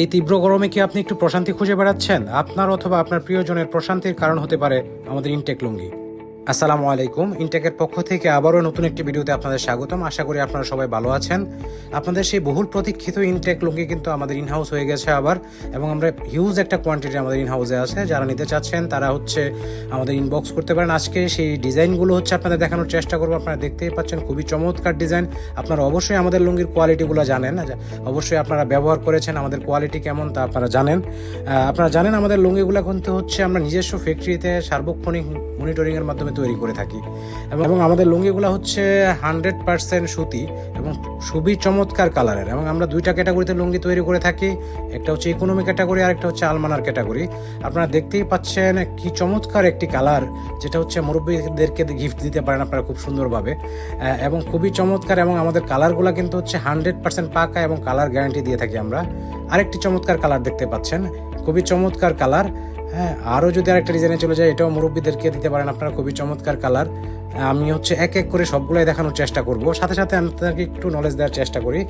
এই তীব্র গরমে কি আপনি একটু প্রশান্তি খুঁজে বেড়াচ্ছেন? আপনার অথবা আপনার প্রিয়জনের প্রশান্তির কারণ হতে পারে আমাদের ইনটেক লুঙ্গি। আসসালামু আলাইকুম। ইনটেকের পক্ষ থেকে আবারও নতুন একটি ভিডিওতে আপনাদের স্বাগতম। আশা করি আপনারা সবাই ভালো আছেন। আপনাদের সেই বহুল প্রতীক্ষিত ইনটেক লুঙ্গি কিন্তু আমাদের ইনহাউস হয়ে গেছে আবার, এবং আমরা হিউজ একটা কোয়ান্টিটি আমাদের ইনহাউসে আছে। যারা নিতে চাচ্ছেন, তারা হচ্ছে আমাদের ইনবক্স করতে পারেন। আজকে সেই ডিজাইনগুলো হচ্ছে আপনাদের দেখানোর চেষ্টা করব। আপনারা দেখতেই পাচ্ছেন খুবই চমৎকার ডিজাইন আপনারা অবশ্যই আমাদের লুঙ্গির কোয়ালিটিগুলো জানেন। অবশ্যই আপনারা ব্যবহার করেছেন, আমাদের কোয়ালিটি কেমন তা আপনারা জানেন। আপনারা জানেন আমাদের লুঙ্গিগুলো কিন্তু হচ্ছে আমরা নিজস্ব ফ্যাক্টরিতে সার্বক্ষণিক মনিটরিংয়ের মাধ্যমে তৈরি করে থাকি। এবং আমাদের লুঙ্গিগুলো হচ্ছে হান্ড্রেড পার্সেন্ট সুতি এবং খুবই চমৎকার কালারের। এবং আমরা দুইটা ক্যাটাগরিতে লুঙ্গি তৈরি করে থাকি। একটা হচ্ছে ইকোনমি ক্যাটাগরি আর একটা হচ্ছে আলমানার ক্যাটাগরি আপনারা দেখতেই পাচ্ছেন কি চমৎকার একটি কালার, যেটা হচ্ছে মুরব্বীদেরকে গিফট দিতে পারেন আপনারা খুব সুন্দরভাবে। এবং খুবই চমৎকার এবং আমাদের কালারগুলো কিন্তু হচ্ছে হান্ড্রেড পার্সেন্ট পাকা এবং কালার গ্যারান্টি দিয়ে থাকি আমরা। আরেকটি চমৎকার কালার দেখতে পাচ্ছেন। খুবই চমৎকার কালার। হ্যাঁ আরও যদি আরেকটা ডিজাইনে চলে যায়, এটাও মুরব্বীদেরকে দিতে পারেন আপনারা, খুবই চমৎকার কালার। আমি হচ্ছে এক এক করে সবগুলোই দেখানোর চেষ্টা করব। সাথে সাথে আমি আপনাদেরকে একটু নলেজ দেওয়ার চেষ্টা করি।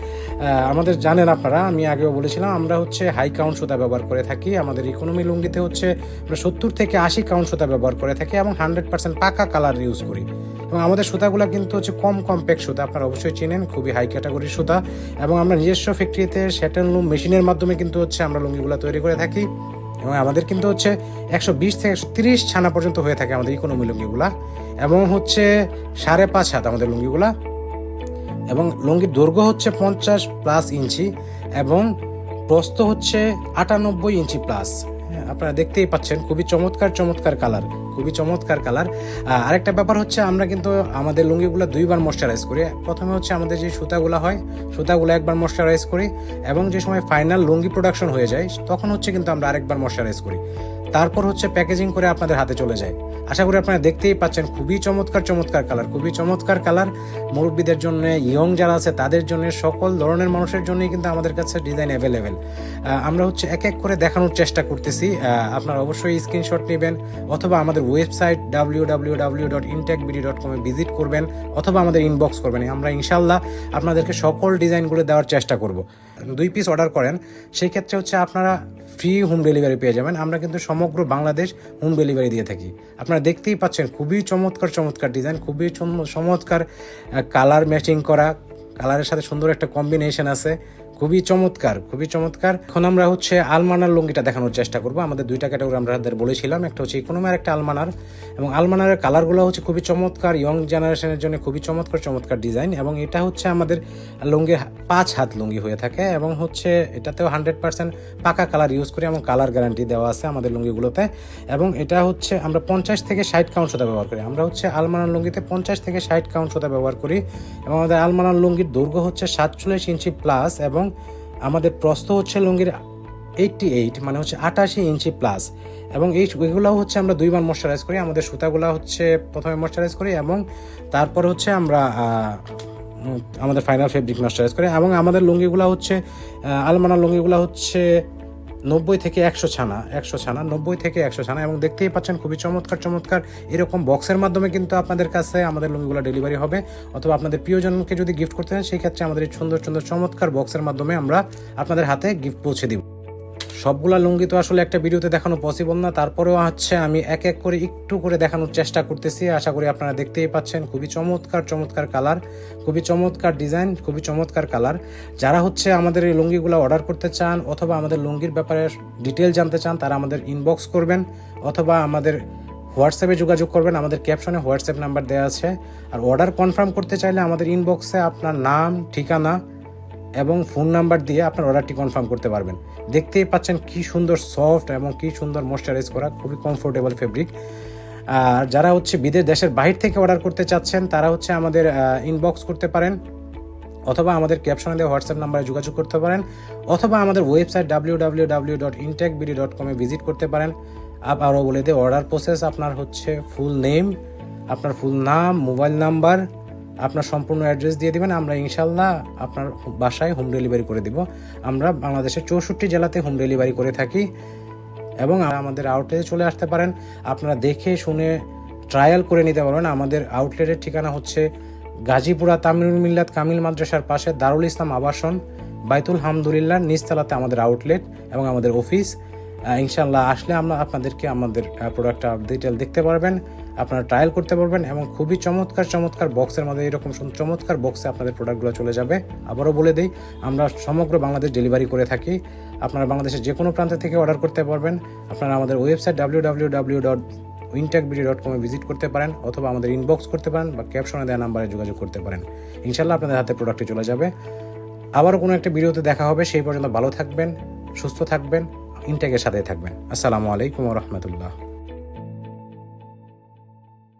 আমাদের জানেন আপনারা, আমি আগেও বলেছিলাম, আমরা হচ্ছে হাই কাউন্ট সুতা ব্যবহার করে থাকি। আমাদের ইকোনমি লুঙ্গিতে হচ্ছে আমরা সত্তর থেকে আশি কাউন্ট সুতা ব্যবহার করে থাকি এবং হান্ড্রেড পার্সেন্ট পাকা কালার ইউজ করি। এবং আমাদের সুতাগুলো কিন্তু হচ্ছে কম কম্প্যাক্ট সুতা, আপনারা অবশ্যই চিনেন, খুবই হাই ক্যাটাগরির সুতা। এবং আমরা নিজস্ব ফ্যাক্টরিতে শ্যাটেল লুম মেশিনের মাধ্যমে কিন্তু হচ্ছে আমরা লুঙ্গিগুলো তৈরি করে থাকি। এবং আমাদের কিন্তু হচ্ছে একশো বিশ থেকে একশো তিরিশ ছানা পর্যন্ত হয়ে থাকে আমাদের ইকোনমি লুঙ্গিগুলা এবং হচ্ছে সাড়ে পাঁচ হাত আমাদের লুঙ্গিগুলা। এবং লুঙ্গির দৈর্ঘ্য হচ্ছে পঞ্চাশ প্লাস ইঞ্চি এবং প্রস্ত হচ্ছে আটানব্বই ইঞ্চি প্লাস। হ্যাঁ, আপনারা দেখতেই পাচ্ছেন খুবই চমৎকার চমৎকার কালার। খুবই চমৎকার কালার। আরেকটা ব্যাপার হচ্ছে আমরা কিন্তু আমাদের লুঙ্গিগুলো দুইবার ময়শ্চারাইজ করি। প্রথমে হচ্ছে আমাদের যে সুতাগুলো হয়, সুতাগুলো একবার ময়শ্চারাইজ করি এবং যে সময় ফাইনাল লুঙ্গি প্রোডাকশন হয়ে যায়, তখন হচ্ছে কিন্তু আমরা আরেকবার ময়শ্চারাইজ করি। তারপর হচ্ছে প্যাকেজিং করে আপনাদের হাতে চলে যায়। আশা করি আপনারা দেখতেই পাচ্ছেন, খুবই চমৎকার চমৎকার কালার, খুবই চমৎকার কালার। মুরব্বীদের জন্য, ইয়ং যারা আছে, তাদের জন্য, সকল ধরনের মানুষের জন্যই কিন্তু আমাদের কাছে ডিজাইন অ্যাভেলেবেল আমরা হচ্ছে এক এক করে দেখানোর চেষ্টা করতেছি। আপনারা অবশ্যই স্ক্রিনশট নেবেন, অথবা আমাদের website W W W dot ইনটেকবিডি dot কমে ভিজিট করবেন, অথবা আমাদের ইনবক্স করবেন। আমরা ইনশাল্লাহ আপনাদেরকে সকল ডিজাইনগুলো দেওয়ার চেষ্টা করব। দুই পিস অর্ডার করেন, সেই ক্ষেত্রে হচ্ছে আপনারা ফ্রি হোম ডেলিভারি পেয়ে যাবেন। আমরা কিন্তু সমগ্র বাংলাদেশ হোম ডেলিভারি দিয়ে থাকি। আপনারা দেখতেই পাচ্ছেন খুবই চমৎকার চমৎকার ডিজাইন খুবই চম- চমৎকার কালার ম্যাচিং করা কালারের সাথে সুন্দর একটা কম্বিনেশন আছে। খুবই চমৎকার খুবই চমৎকার। এখন আমরা হচ্ছে আলমানার লুঙ্গিটা দেখানোর চেষ্টা করব। আমাদের দুইটা ক্যাটাগরি আমরা বলেছিলাম, একটা হচ্ছে ইকোনমি আর একটা আলমানার। এবং আলমানারের কালারগুলো হচ্ছে খুবই চমৎকার ইয়ং জেনারেশনের জন্য খুবই চমৎকার চমৎকার ডিজাইন এবং এটা হচ্ছে আমাদের লুঙ্গির পাঁচ হাত লুঙ্গি হয়ে থাকে এবং হচ্ছে এটাতেও হান্ড্রেড পার্সেন্ট পাকা কালার ইউজ করি এবং কালার গ্যারান্টি দেওয়া আছে আমাদের লুঙ্গিগুলোতে। এবং এটা হচ্ছে আমরা পঞ্চাশ থেকে ষাট কাউন্ট সুতা ব্যবহার করি। আমরা হচ্ছে আলমানার লুঙ্গিতে পঞ্চাশ থেকে ষাট কাউন্ট সুতা ব্যবহার করি। এবং আমাদের আলমানার লুঙ্গির দৈর্ঘ্য হচ্ছে সাতচল্লিশ ইঞ্চি প্লাস এবং আমাদের প্রস্থ হচ্ছে লুঙ্গির এইটটি এইট মানে হচ্ছে আটাশি ইঞ্চি প্লাস এবং এই এগুলো হচ্ছে আমরা দুইবার ময়শ্চারাইজ করি। আমাদের সুতাগুলো হচ্ছে প্রথমে ময়শ্চারাইজ করি এবং তারপর হচ্ছে আমরা আমাদের ফাইনাল ফেব্রিক ময়শ্চারাইজ করি। এবং আমাদের লুঙ্গিগুলো হচ্ছে আলমানা লুঙ্গিগুলো হচ্ছে নব্বই থেকে একশো ছানা একশো ছানা, নব্বই থেকে একশো ছানা এবং দেখতেই পাচ্ছেন খুবই চমৎকার চমৎকার এরকম বক্সের মাধ্যমে কিন্তু আপনাদের কাছে আমাদের লুঙ্গিগুলো ডেলিভারি হবে। অথবা আপনাদের প্রিয়জনকে যদি গিফট করতে চান, সেই ক্ষেত্রে আমাদের সুন্দর সুন্দর, চমৎকার বক্সের মাধ্যমে আমরা আপনাদের হাতে গিফট পৌঁছে দিব। সবগুলা লুঙ্গি তো আসলে একটা ভিডিওতে দেখানো পসিবল না। তারপরেও হচ্ছে আমি এক এক করে একটু করে দেখানোর চেষ্টা করতেছি। আশা করি আপনারা দেখতেই পাচ্ছেন, খুবই চমৎকার চমৎকার কালার খুবই চমৎকার ডিজাইন খুবই চমৎকার কালার যারা হচ্ছে আমাদের এই লুঙ্গিগুলো অর্ডার করতে চান অথবা আমাদের লুঙ্গির ব্যাপারে ডিটেল জানতে চান, তারা আমাদের ইনবক্স করবেন অথবা আমাদের হোয়াটসঅ্যাপে যোগাযোগ করবেন। আমাদের ক্যাপশনে হোয়াটসঅ্যাপ নাম্বার দেওয়া আছে। আর অর্ডার কনফার্ম করতে চাইলে আমাদের ইনবক্সে আপনার নাম, ঠিকানা এবং ফোন নাম্বার দিয়ে আপনার অর্ডারটি কনফার্ম করতে পারবেন। দেখতেই পাচ্ছেন কি সুন্দর সফট এবং কি সুন্দর ময়শ্চারাইজ করা, খুবই কমফোর্টেবল ফেব্রিক আর যারা হচ্ছে বিদেশ, দেশের বাইরে থেকে অর্ডার করতে চাচ্ছেন, তারা হচ্ছে আমাদের ইনবক্স করতে পারেন অথবা আমাদের ক্যাপশনে দেওয়া হোয়াটসঅ্যাপ নাম্বারে যোগাযোগ করতে পারেন অথবা আমাদের website W W W dot ইনটেকবিডি dot কমে ভিজিট করতে পারেন। আরও বলে দিয়ে অর্ডার প্রসেস আপনার হচ্ছে ফুল নেম আপনার ফুল নাম মোবাইল নাম্বার আপনার সম্পূর্ণ অ্যাড্রেস দিয়ে দেবেন, আমরা ইনশাল্লাহ আপনার বাসায় হোম ডেলিভারি করে দিব। আমরা বাংলাদেশের চৌষট্টি জেলাতে হোম ডেলিভারি করে থাকি এবং আমাদের আউটলেটে চলে আসতে পারেন। আপনারা দেখে শুনে ট্রায়াল করে নিতে পারবেন আমাদের আউটলেটের ঠিকানা হচ্ছে গাজীপুরা তামিল মিল্লাত কামিল মাদ্রাসার পাশে দারুল ইসলাম আবাসন, বাইতুল হামদুলিল্লাহ নিচতলাতে আমাদের আউটলেট এবং আমাদের অফিস ইনশাল্লাহ আসলে আমরা আপনাদেরকে আমাদের প্রোডাক্টটা ডিটেল দেখতে পারবেন। আপনারা ট্রায়াল করতে পারবেন এবং খুবই চমৎকার চমৎকার বক্সের মধ্যে এরকম চমৎকার বক্সে আপনাদের প্রোডাক্টগুলো চলে যাবে। আবারও বলে দিই, আমরা সমগ্র বাংলাদেশ ডেলিভারি করে থাকি। আপনারা বাংলাদেশের যে কোনো প্রান্ত থেকে অর্ডার করতে পারবেন। আপনারা আমাদের website W W W dot উইনটেকবিডি dot কমে ভিজিট করতে পারেন অথবা আমাদের ইনবক্স করতে পারেন বা ক্যাপশনে দেওয়া নাম্বারে যোগাযোগ করতে পারেন। ইনশাল্লাহ আপনাদের হাতে প্রোডাক্টটি চলে যাবে। আবারও কোনো একটা ভিডিওতে দেখা হবে। সেই পর্যন্ত ভালো থাকবেন, সুস্থ থাকবেন ইনটেকের সাথে থাকবেন। আসসালামু আলাইকুম রহমতুল্লাহ।